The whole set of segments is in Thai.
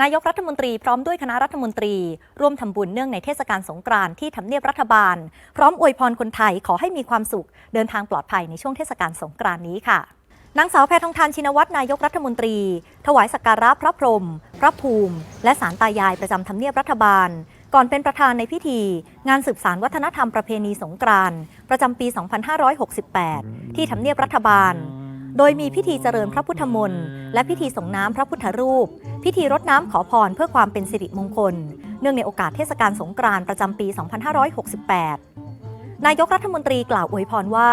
นายกรัฐมนตรีพร้อมด้วยคณะรัฐมนตรี ร่วมทำบุญเนื่องในเทศกาลสงกรานต์ที่ทำเนียบรัฐบาล พร้อมอวยพรคนไทยขอให้มีความสุข เดินทางปลอดภัยในช่วงเทศกาลสงกรานต์นี้ค่ะนางสาวแพทองทานชินวัตรนายกรัฐมนตรี ถวายสักการะพระพรหมพระภูมิ และสารตายายประจำทำเนียบรัฐบาล ก่อนเป็นประธานในพิธี งานสืบสารวัฒนธรรมประเพณีสงกรานต์ประจำปี 2568 ที่ทำเนียบรัฐบาล โดยมีพิธีเจริญพระพุทธมนต์และพิธีส่งน้ำพระพุทธรูป พิธีรดน้ำขอพรเพื่อความเป็นสิริมงคล เนื่องในโอกาสเทศกาลสงกรานต์ประจำปี 2568 นายกรัฐมนตรีกล่าวอวยพรว่า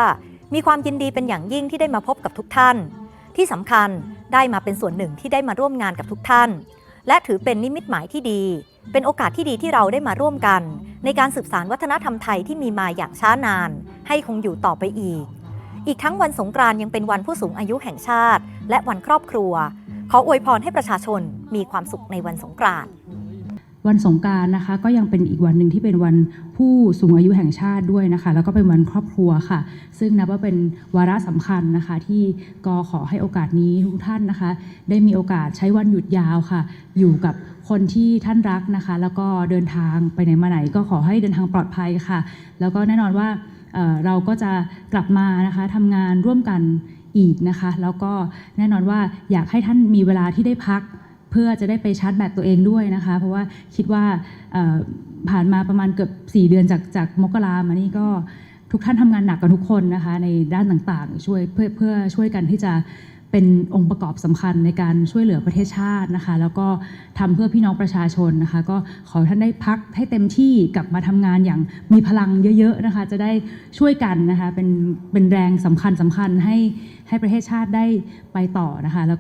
มีความยินดีเป็นอย่างยิ่งที่ได้มาพบกับทุกท่าน ที่สำคัญได้มาเป็นส่วนหนึ่งที่ได้มาร่วมงานกับทุกท่าน และถือเป็นนิมิตหมายที่ดี เป็นโอกาสที่ดีที่เราได้มาร่วมกัน ในการสืบสานวัฒนธรรมไทยที่มีมาอย่างช้านาน ให้คงอยู่ต่อไปอีก อีกทั้งวันสงกรานต์ยังเป็นวันผู้สูงอายุแห่งชาติ และวันครอบครัว ขออวยพรให้ประชาชนมีความสุขในวันสงกรานต์วันสงกรารนะคะก็ยังเป็นอีกวันหนึ่งที่เป็นวันผู้สูงอายุแห่งชาติด้วยนะคะ แล้วก็เป็นวันครอบครัวค่ะ ซึ่งนับว่าเป็นวาระสำคัญนะคะ ที่ก็ขอให้โอกาสนี้ทุกท่านนะคะ ได้มีโอกาสใช้วันหยุดยาวค่ะ อยู่กับคนที่ท่านรักนะคะ แล้วก็เดินทางไปไหนมาไหน ก็ขอให้เดินทางปลอดภัยค่ะ แล้วก็แน่นอนว่าเเราก็จะกลับมานะคะทำงานร่วมกัน อีกนะคะ แล้วก็แน่นอนว่าอยากให้ท่านมีเวลาที่ได้พัก เพื่อจะได้ไปชาร์จแบตตัวเองด้วยนะคะ เพราะว่าคิดว่าผ่านมาประมาณเกือบ 4 เดือนจากจากมกรามานี่ก็ทุกท่านทำงานหนักกันทุกคนนะคะ ในด้านต่างๆ ช่วยเพื่อเพื่อช่วยกันที่จะ เป็นองค์ประกอบสำคัญในการช่วยเหลือประเทศชาตินะคะ แล้วก็ทำเพื่อพี่น้องประชาชนนะคะ ก็ขอท่านได้พักให้เต็มที่กลับมาทำงานอย่างมีพลังเยอะๆนะคะ จะได้ช่วยกันนะคะเป็นเป็นแรงสำคัญสำคัญให้ให้ประเทศชาติได้ไปต่อนะคะแล้ว